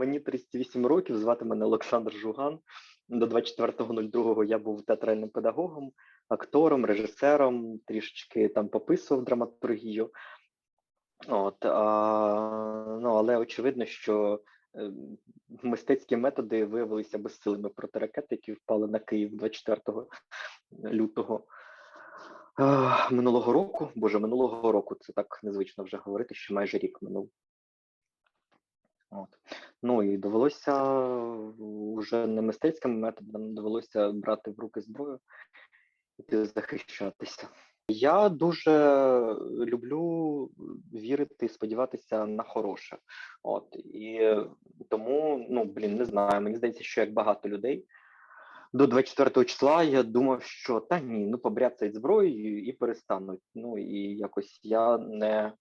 Мені 38 років, звати мене Олександр Жуган. До 24.02 я був театральним педагогом, актором, режисером, трішечки там пописував драматургію. От, а, ну, але очевидно, що е, мистецькі методи виявилися безсилими проти ракет, які впали на Київ 24 лютого минулого року. Боже, минулого року це так незвично вже говорити, що майже рік минув. От. Ну і довелося вже не мистецьким методом, довелося брати в руки зброю і захищатися. Я дуже люблю вірити сподіватися на хороше. От і тому, ну блін, не знаю. Мені здається, що як багато людей до 24 числа я думав, що та ні, ну побряцають зброєю і перестануть. Ну і якось я не е,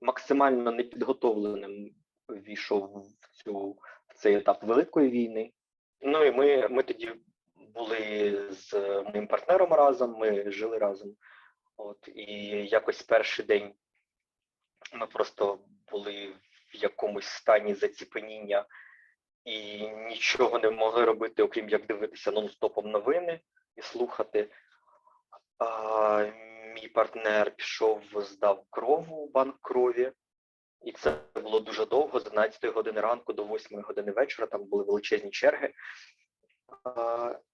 максимально непідготовленим війшов в цю в цей етап великої війни. Ну і ми, ми тоді були з моїм партнером разом, ми жили разом. От і якось перший день ми просто були в якомусь стані заціпеніння і нічого не могли робити, окрім як дивитися нон-стопом новини і слухати. А, Мій партнер пішов, здав кров у банк крові, і це було дуже довго, з 11 години ранку до 8 години вечора. Там були величезні черги.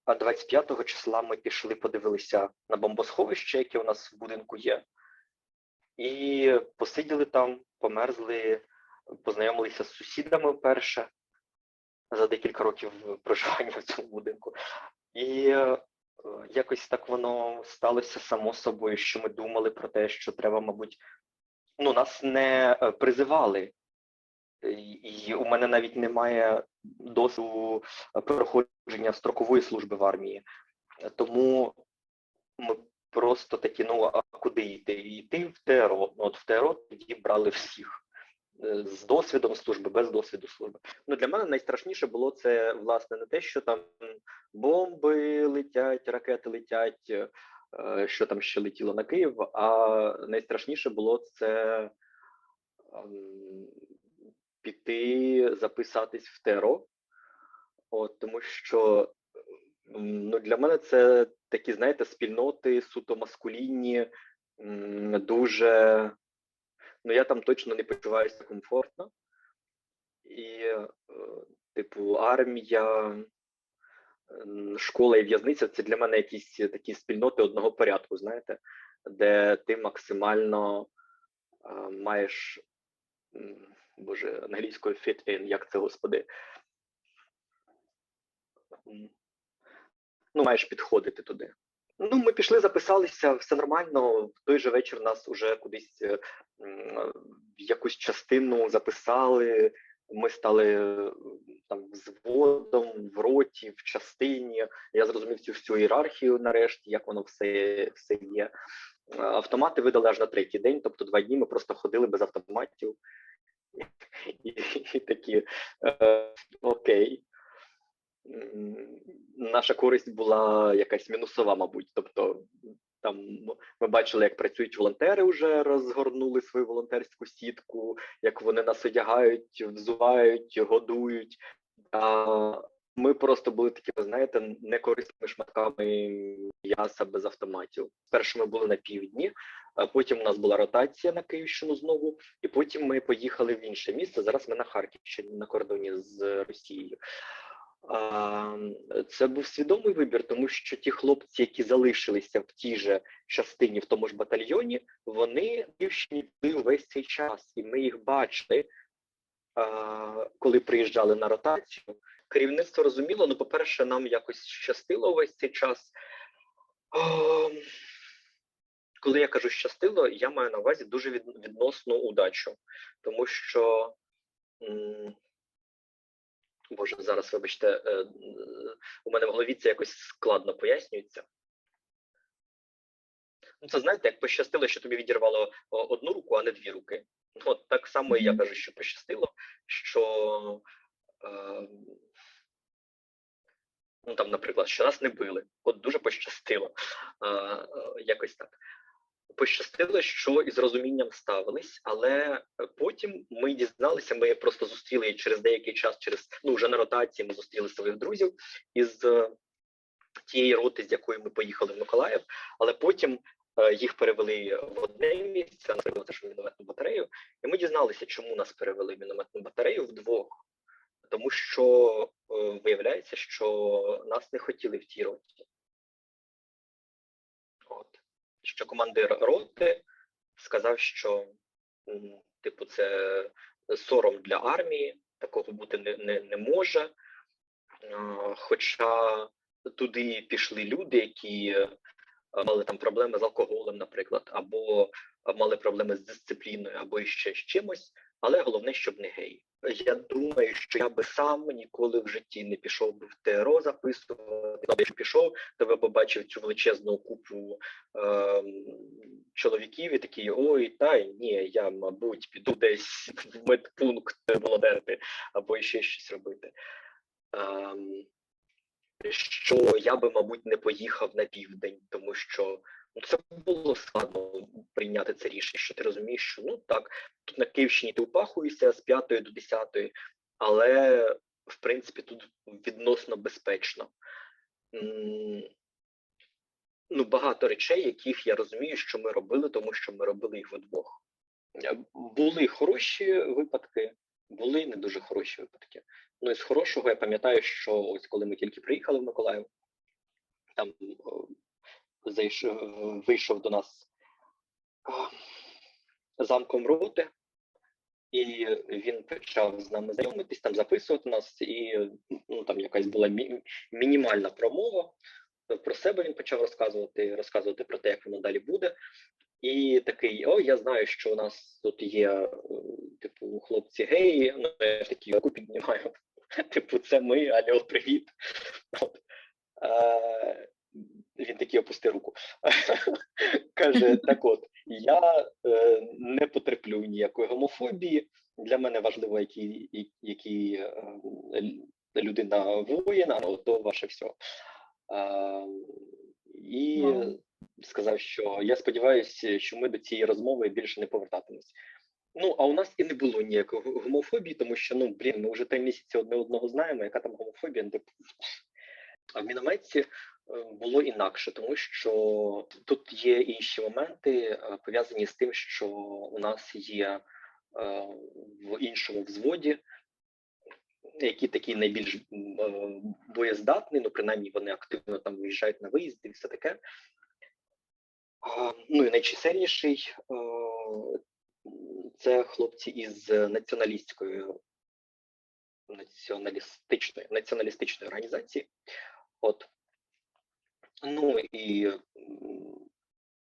А 25 числа ми пішли, подивилися на бомбосховище, яке у нас в будинку є, і посиділи там, померзли, познайомилися з сусідами вперше за декілька років проживання в цьому будинку. І е, якось так воно сталося само собою, що ми думали про те, що треба, мабуть, ну нас не е, призивали і у мене навіть немає досвіду проходження строкової служби в армії. Тому ми просто такі, ну а куди йти? Йти в ТРО. Ну, от в ТРО тоді брали всіх. Е, з досвідом служби, без досвіду служби. Ну для мене найстрашніше було це власне не те, що там бомби летять, ракети летять, е, що там ще летіло на Київ. А найстрашніше було це ем, піти записатись в ТРО, от, тому що ну, для мене це такі, знаєте, спільноти суто маскулінні, дуже. Ну, я там точно не почуваюся комфортно. І, е, типу, армія, школа і в'язниця це для мене якісь такі спільноти одного порядку, знаєте, де ти максимально маєш боже, англійською fit in, як це господи. Ну, маєш підходити туди. Ну, ми пішли, записалися, все нормально. В той же вечір нас уже кудись е, в якусь частину записали. Ми стали там взводом, в роті, в частині. Я зрозумів цю всю ієрархію нарешті, як воно все все є. Автомати видали аж на третій день, тобто два дні ми просто ходили без автоматів і, і такі е, окей. Наша користь була якась мінусова, мабуть. Тобто, там ми бачили, як працюють волонтери, вже розгорнули свою волонтерську сітку, як вони нас одягають, взувають, годують. А ми просто були такими, знаєте, некорисними шматками м'яса без автоматів. Спершу ми були на півдні, а потім у нас була ротація на Київщину знову, і потім ми поїхали в інше місце. Зараз ми на Харківщині на кордоні з Росією. Це був свідомий вибір, тому що ті хлопці, які залишилися в тій же частині, в тому ж батальйоні, вони були весь цей час, і ми їх бачили, коли приїжджали на ротацію. Керівництво розуміло, ну, по-перше, нам якось щастило весь цей час. Коли я кажу щастило, я маю на увазі дуже відносну удачу, тому що. Боже, зараз, вибачте, е, у мене в голові це якось складно пояснюється. Ну, Це знаєте, як пощастило, що тобі відірвало одну руку, а не дві руки. Ну, от так само і я кажу, що пощастило, що е, ну там, наприклад, що нас не били, от дуже пощастило, е, якось так. Пощастило, що із розумінням ставились, але е, потім ми дізналися, ми просто зустріли через деякий час, через ну вже на ротації ми зустріли своїх друзів із е, тієї роти, з якої ми поїхали в Миколаїв, але потім е, їх перевели в одне місце, наприклад, в мінометну батарею, і ми дізналися, чому нас перевели в мінометну батарею вдвох. Тому що е, виявляється, що нас не хотіли в тій роті. Що командир роти сказав, що типу, це сором для армії, такого бути не, не, не може. Хоча туди пішли люди, які е, мали там проблеми з алкоголем, наприклад, або мали проблеми з дисципліною, або ще з чимось, але головне, щоб не гей. Я думаю, що я би сам ніколи в житті не пішов би в ТРО записувати. Якщо пішов, то ви побачив цю величезну купу е, чоловіків і такі ой, та ні, я, мабуть, піду десь в медпункт володерти або ще щось робити. Е, що я би, мабуть, не поїхав на південь, тому що це було складно прийняти це рішення, що ти розумієш, що ну так, тут на Київщині ти упахуєшся з 5 до 10, але в принципі тут відносно безпечно. Ну, багато речей, яких я розумію, що ми робили, тому що ми робили їх вдвох. Е, Були хороші випадки, були не дуже хороші випадки. Ну, із хорошого я пам'ятаю, що ось коли ми тільки приїхали в Миколаїв, там о, зайшов, вийшов до нас замком роти, і він почав з нами знайомитись, там записувати нас, і ну, там якась була мі- мінімальна промова. Про себе він почав розказувати, розказувати про те, як воно далі буде. І такий: О, я знаю, що у нас тут є, е, типу, хлопці геї. Ну, я ж такі руку піднімаю. Типу, це ми, алло, привіт. Е, він такий опустив руку. Каже: так от, я е, не потерплю ніякої гомофобії. Для мене важливо, який, і- який е, людина воїн, а то ваше все. Е, і Вау. сказав, що я сподіваюся, що ми до цієї розмови більше не повертатимось. Ну, а у нас і не було ніякої гомофобії, тому що ну блін, ми вже три місяці одне одного знаємо, яка там гомофобія. ну, типу. А в мінометці було інакше, тому що тут є інші моменти, е, пов'язані з тим, що у нас є е, в іншому взводі, які такі найбільш е, боєздатні, ну принаймні вони активно там виїжджають на виїзд і все таке. Ну і найчисельніший це хлопці із націоналістської націоналістичної націоналістичної організації. От. Ну і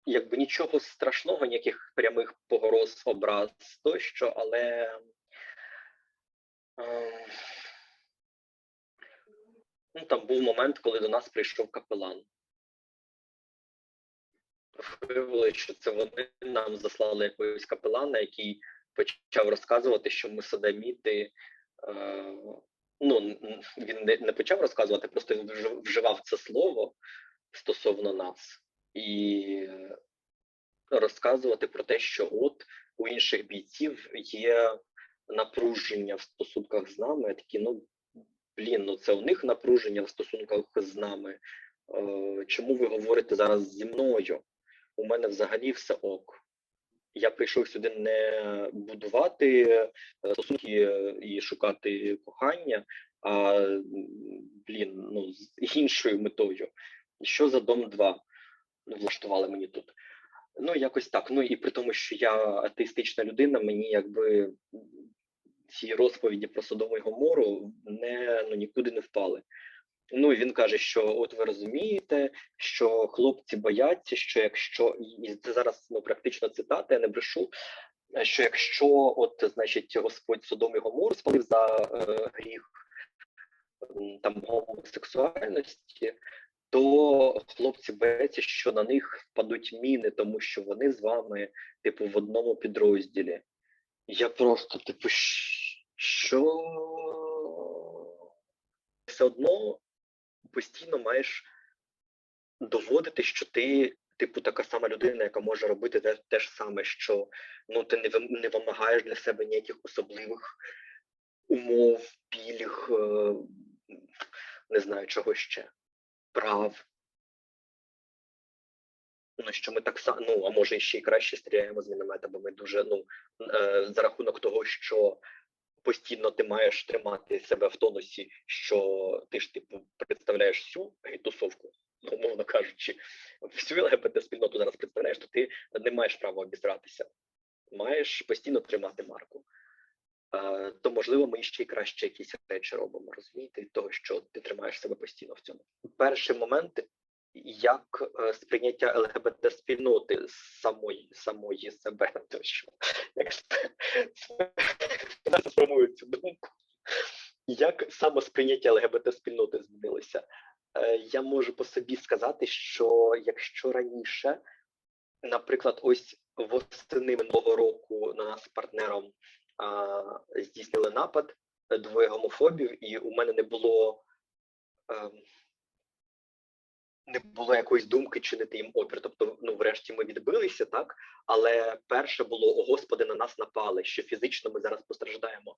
якби нічого страшного, ніяких прямих погроз, образ тощо, але е, ну, там був момент, коли до нас прийшов капелан. Виявилося, що це вони нам заслали якогось капелана, який почав розказувати, що ми садоміти. Е, ну, він не, почав розказувати, просто він вж- вживав це слово стосовно нас. І розказувати про те, що от у інших бійців є напруження в стосунках з нами. Такі, ну блін, ну це у них напруження в стосунках з нами. Е, чому ви говорите зараз зі мною? У мене взагалі все ок. Я прийшов сюди не будувати е, стосунки і шукати кохання, а блін, ну з іншою метою. Що за дом 2 влаштували мені тут? Ну, якось так. Ну і при тому, що я атеїстична людина, мені якби ці розповіді про Содому і Гомору не ну нікуди не впали. Ну він каже, що от ви розумієте, що хлопці бояться, що якщо і це зараз ну практично цитата, я не брешу. Що якщо от значить Господь Содом і Гомору спалив за е, гріх там гомосексуальності, то хлопці бояться, що на них впадуть міни, тому що вони з вами, типу, в одному підрозділі. Я просто, типу, що все одно постійно маєш доводити, що ти типу, така сама людина, яка може робити те, те ж саме, що ну ти не не вимагаєш для себе ніяких особливих умов, пільг, е, не знаю чого ще, прав. Ну, що ми так само, ну, а може ще й краще стріляємо з міномета, бо ми дуже, ну, е, за рахунок того, що постійно ти маєш тримати себе в тонусі, що ти ж типу представляєш всю тусовку, ну, умовно кажучи, всю ЛГБТ-спільноту зараз представляєш, то ти не маєш права обізратися. Маєш постійно тримати марку. Е, то можливо, ми ще й краще якісь речі робимо, розумієте, від того, що ти тримаєш себе постійно в цьому. Перший момент, як е, сприйняття ЛГБТ спільноти самої самої себе, то що як сформую цю думку, як самосприйняття ЛГБТ спільноти змінилося? Е, Я можу по собі сказати, що якщо раніше, наприклад, ось восени минулого року на нас партнером здійснили напад е, двоє гомофобів, і у мене не було ем, не було якоїсь думки чинити їм опір. Тобто, ну, врешті ми відбилися, так, але перше було: о Господи, на нас напали, що фізично ми зараз постраждаємо.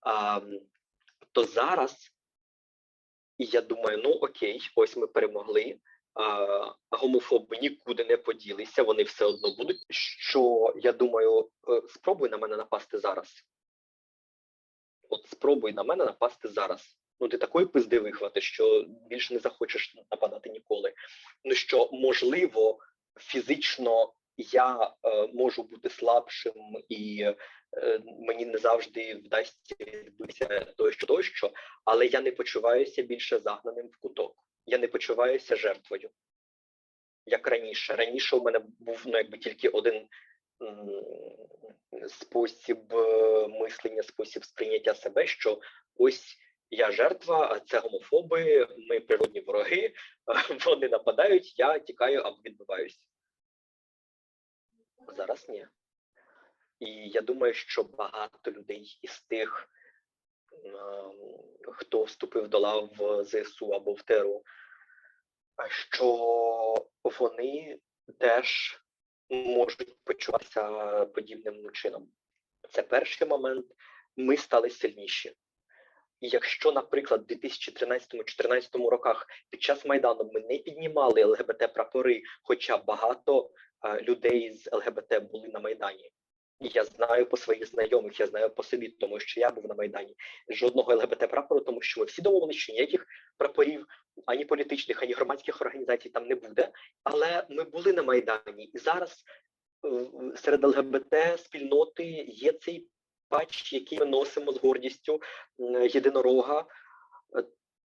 А, то зараз, я думаю, ну окей, ось ми перемогли. Гомофоби нікуди не поділися, вони все одно будуть. Що я думаю, е, спробуй на мене напасти зараз. От спробуй на мене напасти зараз. Ну, ти такої пизди вихвати, що більше не захочеш нападати ніколи. Ну що, можливо, фізично я е, можу бути слабшим, і е, мені не завжди вдасться відбитися тощо, тощо, але я не почуваюся більше загнаним в куток. Я не почуваюся жертвою. Як раніше. Раніше у мене був ну, якби тільки один спосіб е, мислення, спосіб сприйняття себе, що ось я жертва, а це гомофоби, ми природні вороги, вони нападають, я тікаю або відбиваюсь. Зараз ні. І я думаю, що багато людей із тих, ем, хто вступив до лав ЗСУ або в ТРУ, що вони теж можуть почуватися подібним чином. Це перший момент. Ми стали сильніші. Якщо, наприклад, в 2013-2014 роках під час Майдану ми не піднімали ЛГБТ-прапори, хоча багато е, людей з ЛГБТ були на Майдані. Я знаю по своїх знайомих, я знаю по собі, тому що я був на Майдані. Жодного ЛГБТ-прапору, тому що ми всі домовилися, що ніяких прапорів ані політичних, ані громадських організацій там не буде. Але ми були на Майдані, і зараз е, серед ЛГБТ спільноти є цей патч, який ми носимо з гордістю єдинорога, е,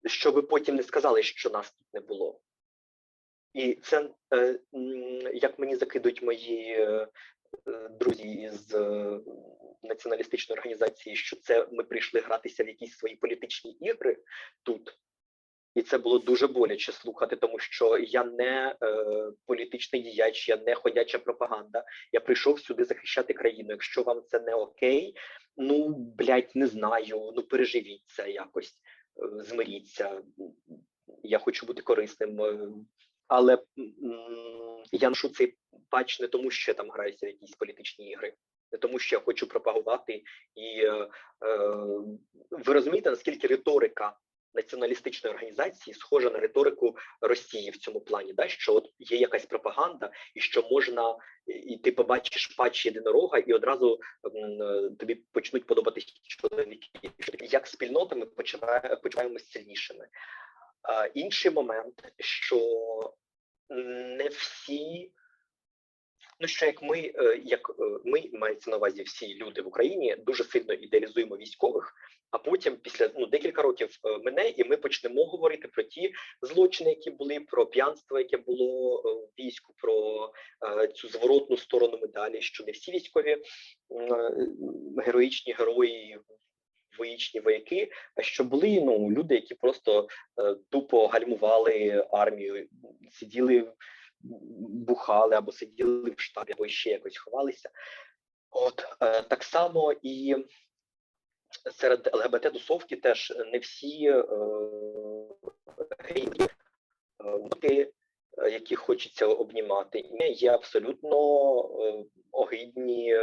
щоб потім не сказали, що нас тут не було. І це, е, як мені закидують мої друзі із е, націоналістичної організації, що це ми прийшли гратися в якісь свої політичні ігри тут. І це було дуже боляче слухати, тому що я не е, політичний діяч, я не ходяча пропаганда. Я прийшов сюди захищати країну. Якщо вам це не окей, ну блядь, не знаю. Ну переживіть це якось, е, змиріться. Я хочу бути корисним. Але я ношу цей патч не тому, що я там граюся в якісь політичні ігри, не тому, що я хочу пропагувати. І е, е, ви розумієте, наскільки риторика націоналістичної організації схожа на риторику Росії в цьому плані, да що от є якась пропаганда, і що можна, і ти побачиш патч єдинорога, і одразу м, тобі почнуть подобатися чоловіки. Як спільнота ми почуваємося сильнішими. Інший момент, що не всі. Ну, що як ми, е, як е, ми мається на увазі всі люди в Україні, дуже сильно ідеалізуємо військових, а потім, після ну декілька років е, мине, і ми почнемо говорити про ті злочини, які були, про п'янство, яке було в війську, про цю зворотну сторону медалі, що не всі військові героїчні герої, воїчні вояки, а що були ну люди, які просто е, тупо гальмували армію, сиділи бухали або сиділи в штабі, або ще якось ховалися. От е, так само і серед ЛГБТ тусовки теж не всі е, геї, е, хочеться обнімати. Ні, є абсолютно огидні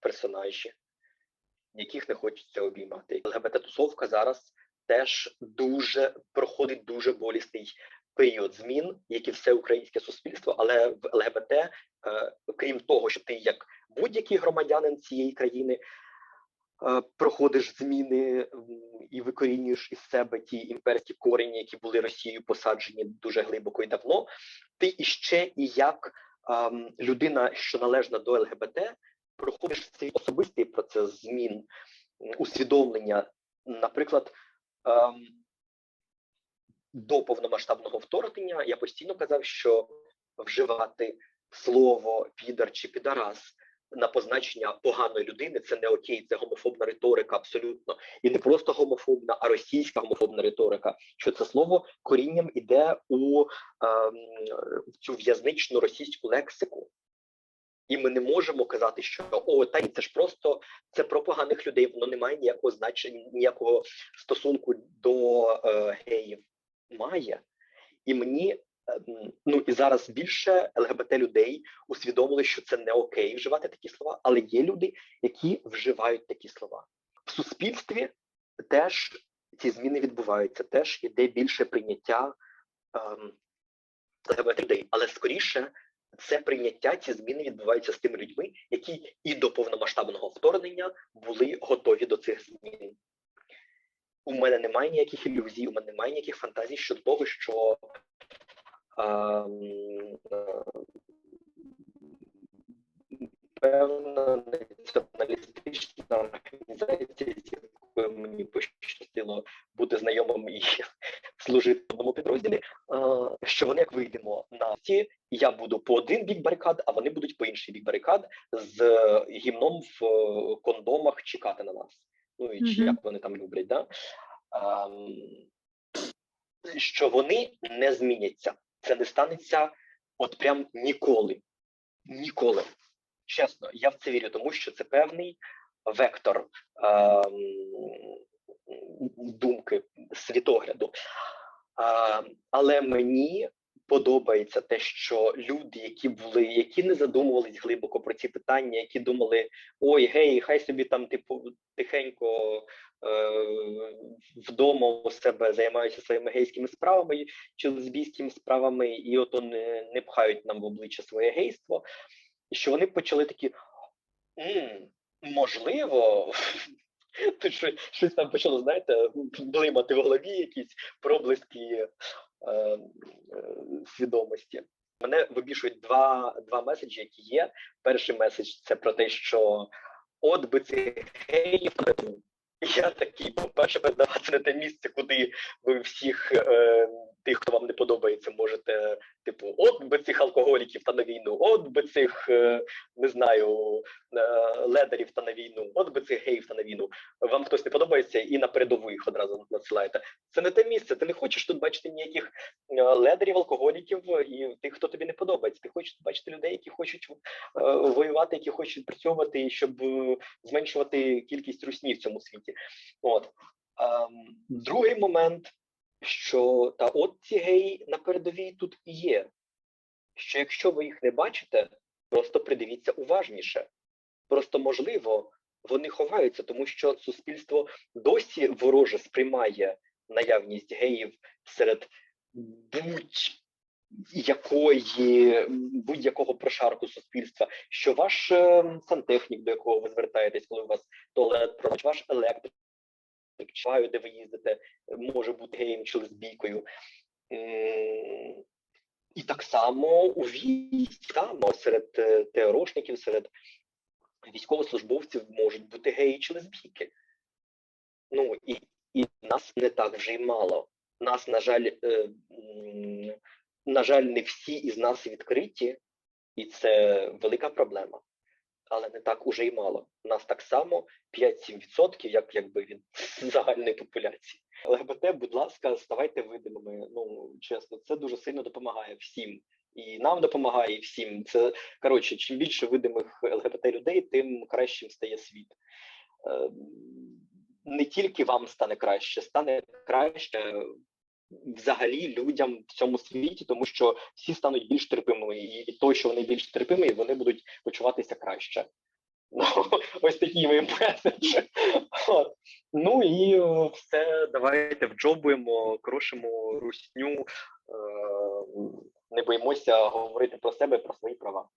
персонажі, яких не хочеться обіймати. ЛГБТ-тусовка зараз теж дуже проходить дуже болісний період змін, як і все українське суспільство, але в ЛГБТ, е, крім того, що ти як будь-який громадянин цієї країни. е, Проходиш зміни і викорінюєш із себе ті імперські корені, які були Росією посаджені дуже глибоко і давно. Ти іще і як ем, людина, що належна до ЛГБТ, проходиш цей особистий процес змін, усвідомлення. Наприклад, ем, до повномасштабного вторгнення я постійно казав, що вживати слово підар чи підарас на позначення поганої людини це не окей, це гомофобна риторика, абсолютно, і не просто гомофобна, а російська гомофобна риторика. Що це слово корінням іде у ем, цю в'язничну російську лексику. І ми не можемо казати, що о, та це ж просто це про поганих людей, воно не має ніякого значення, ніякого стосунку до е, геїв. Має. І мені ем, ну і зараз більше ЛГБТ людей усвідомили, що це не окей вживати такі слова, але є люди, які вживають такі слова. В суспільстві теж ці зміни відбуваються, теж іде більше прийняття ем, ЛГБТ людей, але скоріше це прийняття, ці зміни відбуваються з тими людьми, які і до повномасштабного вторгнення були готові до цих змін. У мене немає ніяких ілюзій, у мене немає ніяких фантазій щодо того, що інший з гімном в е, кондомах чекати на нас. Ну і чи Мгм. як вони там люблять, да? Ем, що вони не зміняться. Це не станеться от прям ніколи. Ніколи. Чесно, я в це вірю, тому що це певний вектор ем, думки, світогляду. А, але мені подобається те, що люди, які були, які не задумувались глибоко про ці питання, які думали, ой, гей, хай собі там типу тихенько е, вдома у себе займаються своїми гейськими справами чи лесбійськими справами, і ото не, не пхають нам в обличчя своє гейство. Що вони почали такі. «М, можливо, тут щось там почало, знаєте, блимати в голові, якісь проблиски е, е, свідомості. Мене вибішують два, два меседжі, які є. Перший меседж це про те, що от би цих геїв. Я такий, по-перше, передавати на те місце, куди ви всіх е, тих, хто вам не подобається, можете, типу, от би цих алкоголіків та на війну, от би цих, е, не знаю, е, ледерів та на війну, от би цих геїв та на війну. Вам хтось не подобається і на передову їх одразу надсилаєте. Це не те місце. Ти не хочеш тут бачити ніяких е, ледерів, алкоголіків і тих, хто тобі не подобається. Ти хочеш бачити людей, які хочуть воювати, які хочуть відпрацьовувати, щоб зменшувати кількість русні в цьому світі. От ем, другий момент, що та от ці геї на передовій тут і є. Що якщо ви їх не бачите, просто придивіться уважніше. Просто можливо, вони ховаються, тому що суспільство досі вороже сприймає наявність геїв серед будь-якої будь-якого прошарку суспільства, що ваш е, сантехнік, до якого ви звертаєтесь, коли у вас туалет ваш електрик, чаю, де ви їздите, може бути геєм чи лесбійкою. І так само у само серед е, ТРОшників, серед військовослужбовців можуть бути геї чи лесбійки. Ну і, і нас не так вже й мало. Нас, на жаль, е, на жаль, не всі із нас відкриті, і це велика проблема. Але не так уже й мало. Нас так само 5-7%, як якби від загальної популяції. ЛГБТ, будь ласка, ставайте видимими. Ну чесно, це дуже сильно допомагає всім. І нам допомагає, і всім. Це коротше, чим більше видимих ЛГБТ людей, тим кращим стає світ. Е, Не тільки вам стане краще, стане краще взагалі людям в цьому світі, тому що всі стануть більш терпимими, і того, що вони більш терпимі, вони будуть почуватися краще. Ну, ось такі ми меседжі. Ну і е, все, давайте вджобуємо, крошимо русню, е, не боїмося говорити про себе, про свої права.